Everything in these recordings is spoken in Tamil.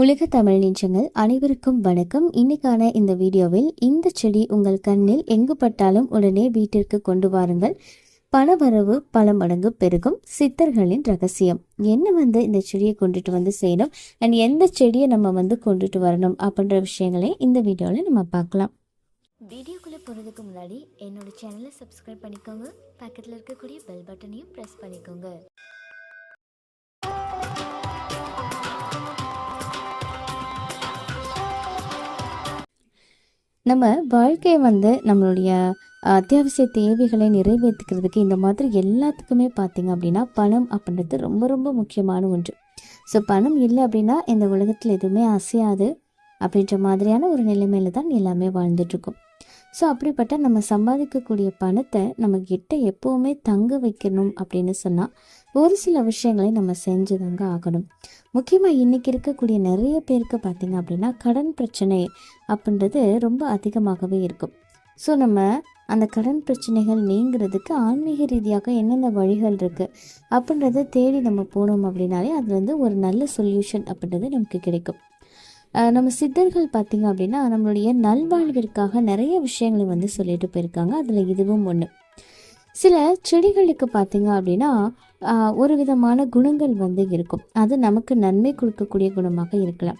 உலக தமிழ் நிஞ்சங்கள் அனைவருக்கும் வணக்கம். இன்னைக்கான இந்த வீடியோவில் இந்த செடி உங்கள் கண்ணில் எங்கு பட்டாலும் உடனே வீட்டிற்கு கொண்டு வாருங்கள். பணவரவு பல மடங்கு பெருகும். சித்தர்களின் ரகசியம். என்ன வந்து இந்த செடியை கொண்டுட்டு வந்து செய்யணும்? அண்ட் எந்த செடியை நம்ம வந்து கொண்டுட்டு வரணும் அப்படின்ற விஷயங்களை இந்த வீடியோவில் நம்ம பார்க்கலாம். வீடியோக்குள்ளே போகிறதுக்கு முன்னாடி என்னோட சேனலை சப்ஸ்கிரைப் பண்ணிக்கோங்க. பக்கத்தில் இருக்கக்கூடிய பெல் பட்டனையும் ப்ரெஸ் பண்ணிக்கோங்க. நம்ம வாழ்க்கையை வந்து நம்மளுடைய அத்தியாவசிய தேவைகளை நிறைவேற்றிக்கிறதுக்கு இந்த மாதிரி எல்லாத்துக்குமே பார்த்தீங்க அப்படின்னா பணம் அப்படின்றது ரொம்ப ரொம்ப முக்கியமான ஒன்று. ஸோ பணம் இல்லை அப்படின்னா இந்த உலகத்தில் எதுவுமே அசையாது அப்படின்ற மாதிரியான ஒரு நிலைமையில தான் எல்லாமே வாழ்ந்துட்டுருக்கோம் ஸோ அப்படிப்பட்ட நம்ம சம்பாதிக்கக்கூடிய பணத்தை நம்ம கிட்ட எப்போவுமே தங்க வைக்கணும் அப்படின்னு சொன்னால் ஒரு சில விஷயங்களை நம்ம செஞ்சு தாங்க ஆகணும். முக்கியமாக இன்றைக்கி இருக்கக்கூடிய நிறைய பேருக்கு பார்த்திங்க அப்படின்னா கடன் பிரச்சனை அப்படின்றது ரொம்ப அதிகமாகவே இருக்கும். ஸோ நம்ம அந்த கடன் பிரச்சனைகள் நீங்கிறதுக்கு ஆன்மீக ரீதியாக என்னென்ன வழிகள் இருக்குது அப்படின்றத தேடி நம்ம போனோம் அப்படின்னாலே அது வந்து ஒரு நல்ல சொல்யூஷன் அப்படின்றது நமக்கு கிடைக்கும். நம்ம சித்தர்கள் பார்த்திங்க அப்படின்னா நம்மளுடைய நல்வாழ்விற்காக நிறைய விஷயங்களை வந்து சொல்லிட்டு போயிருக்காங்க. அதில் இதுவும் ஒன்று சில செடிகளுக்கு பார்த்திங்க அப்படின்னா ஒரு விதமான குணங்கள் வந்து இருக்கும். அது நமக்கு நன்மை கொடுக்கக்கூடிய குணமாக இருக்கலாம்.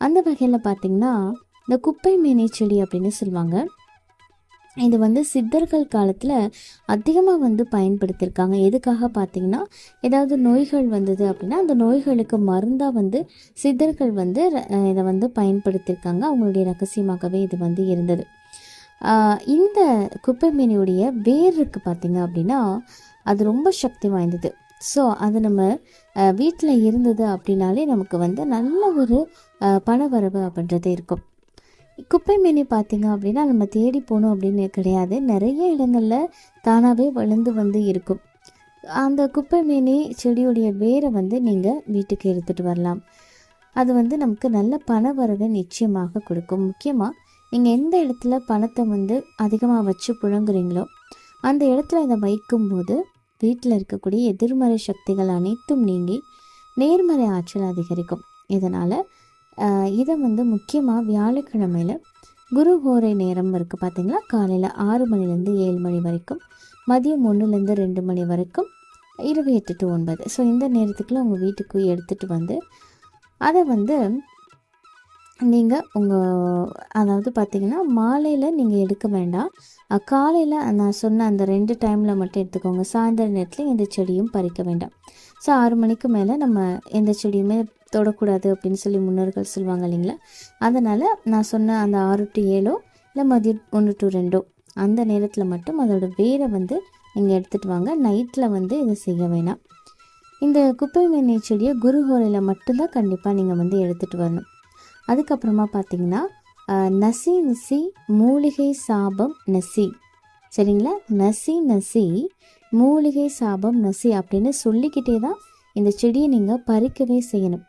அந்த வகையில் பார்த்திங்கன்னா இந்த குப்பை மேனை செடி அப்படின்னு சொல்லுவாங்க. இது வந்து சித்தர்கள் காலத்தில் அதிகமாக வந்து பயன்படுத்தியிருக்காங்க எதுக்காக பார்த்தீங்கன்னா ஏதாவது நோய்கள் வந்தது அப்படின்னா அந்த நோய்களுக்கு மருந்தாக வந்து சித்தர்கள் வந்து இதை வந்து பயன்படுத்தியிருக்காங்க அவங்களுடைய ரகசியமாகவே இது வந்து இருந்தது. இந்த குப்பை மீனுடைய வேர் இருக்குது பார்த்தீங்க அப்படின்னா அது ரொம்ப சக்தி வாய்ந்தது. ஸோ அது நம்ம வீட்டில் இருந்தது அப்படின்னாலே நமக்கு வந்து நல்ல ஒரு பணவரவு அப்படின்றது இருக்கும். குப்பை மீனி பார்த்திங்க அப்படின்னா நம்ம தேடி போகணும் அப்படின்னு கிடையாது. நிறைய இடங்களில் தானாகவே வளர்ந்து வந்து இருக்கும். அந்த குப்பை மீனி செடியுடைய வேரை வந்து நீங்கள் வீட்டுக்கு எடுத்துகிட்டு வரலாம். அது வந்து நமக்கு நல்ல பண வரவை நிச்சயமாக கொடுக்கும். முக்கியமாக நீங்கள் எந்த இடத்துல பணத்தை வந்து அதிகமாக வச்சு புழங்குறீங்களோ அந்த இடத்துல அதை வைக்கும்போது வீட்டில் இருக்கக்கூடிய எதிர்மறை சக்திகள் அனைத்தும் நீங்கி நேர்மறை ஆற்றல் அதிகரிக்கும். இதனால் இதை வந்து முக்கியமாக வியாழக்கிழமையில் குரு கோரை நேரம் இருக்குது பார்த்தீங்களா காலையில் ஆறு மணிலேருந்து ஏழு மணி வரைக்கும் மதியம் ஒன்றுலேருந்து ரெண்டு மணி வரைக்கும் இரவு எட்டு டு ஒன்பது. ஸோ இந்த நேரத்துக்குள்ள உங்கள் வீட்டுக்கு எடுத்துகிட்டு வந்து அதை வந்து நீங்கள் உங்கள் அதாவது பார்த்திங்கன்னா மாலையில் நீங்கள் எடுக்க வேண்டாம். காலையில் நான் சொன்ன அந்த ரெண்டு டைமில் மட்டும் எடுத்துக்கோங்க. சாயந்தர நேரத்தில் எந்த செடியும் பறிக்க வேண்டாம். ஸோ ஆறு மணிக்கு மேலே நம்ம எந்த செடியுமே தொடக்கூடாது அப்படின்னு சொல்லி முன்னோர்கள் சொல்லுவாங்க இல்லைங்களா? அதனால் நான் சொன்ன அந்த ஆறு டு ஏழோ இல்லை மதியம் ஒன்று டு ரெண்டோ அந்த நேரத்தில் மட்டும் அதோட வேரை வந்து நீங்கள் எடுத்துகிட்டு வாங்க. நைட்டில் வந்து இதை செய்ய வேணாம். இந்த குப்பை மேனை செடியை குருஹோலையில் மட்டும்தான் கண்டிப்பாக நீங்கள் வந்து எடுத்துகிட்டு வரணும். அதுக்கப்புறமா பார்த்தீங்கன்னா நசி நசி மூலிகை சாபம் நசி. சரிங்களா? நசி நசி மூலிகை சாபம் நசி அப்படின்னு சொல்லிக்கிட்டே தான் இந்த செடியை நீங்கள் பறிக்கவே செய்யணும்.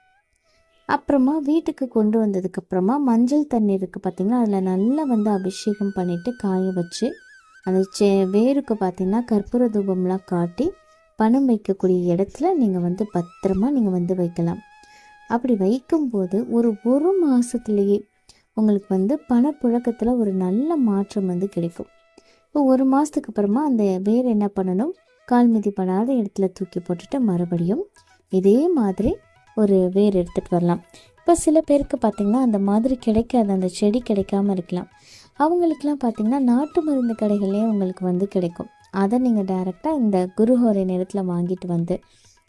அப்புறமா வீட்டுக்கு கொண்டு வந்ததுக்கப்புறமா மஞ்சள் தண்ணி இருக்குது பார்த்திங்கன்னா அதில் நல்லா வந்து அபிஷேகம் பண்ணிவிட்டு காய வச்சு அந்த செ வேருக்கு பார்த்திங்கன்னா கற்பூர தூபம்லாம் காட்டி பணம் வைக்கக்கூடிய இடத்துல நீங்கள் வந்து பத்திரமா நீங்கள் வந்து வைக்கலாம். அப்படி வைக்கும்போது ஒரு ஒரு மாதத்துலேயே உங்களுக்கு வந்து பணப்புழக்கத்தில் ஒரு நல்ல மாற்றம் வந்து கிடைக்கும். இப்போ ஒரு மாதத்துக்கு அப்புறமா அந்த வேர் என்ன பண்ணணும்? கால் மிதி பண்ணாத இடத்துல தூக்கி போட்டுட்டு மறுபடியும் இதே மாதிரி ஒரு வேர் எடுத்துகிட்டு வரலாம். இப்போ சில பேருக்கு பார்த்திங்கன்னா அந்த மாதிரி கிடைக்காது அந்த செடி கிடைக்காம இருக்கலாம். அவங்களுக்கெலாம் பார்த்திங்கன்னா நாட்டு மருந்து கடைகள்லேயே உங்களுக்கு வந்து கிடைக்கும். அதை நீங்கள் டைரெக்டாக இந்த குருஹோரை நேரத்தில் வாங்கிட்டு வந்து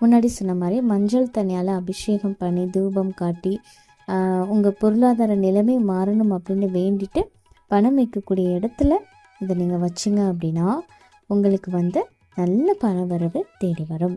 முன்னாடி சொன்ன மாதிரி மஞ்சள் தண்ணியால் அபிஷேகம் பண்ணி தூபம் காட்டி உங்கள் பொருளாதார நிலைமை மாறணும் அப்படின்னு வேண்டிட்டு பணம் வைக்கக்கூடிய இடத்துல இதை நீங்கள் வச்சிங்க அப்படின்னா உங்களுக்கு வந்து நல்ல பணவரவு தேடி வரும்.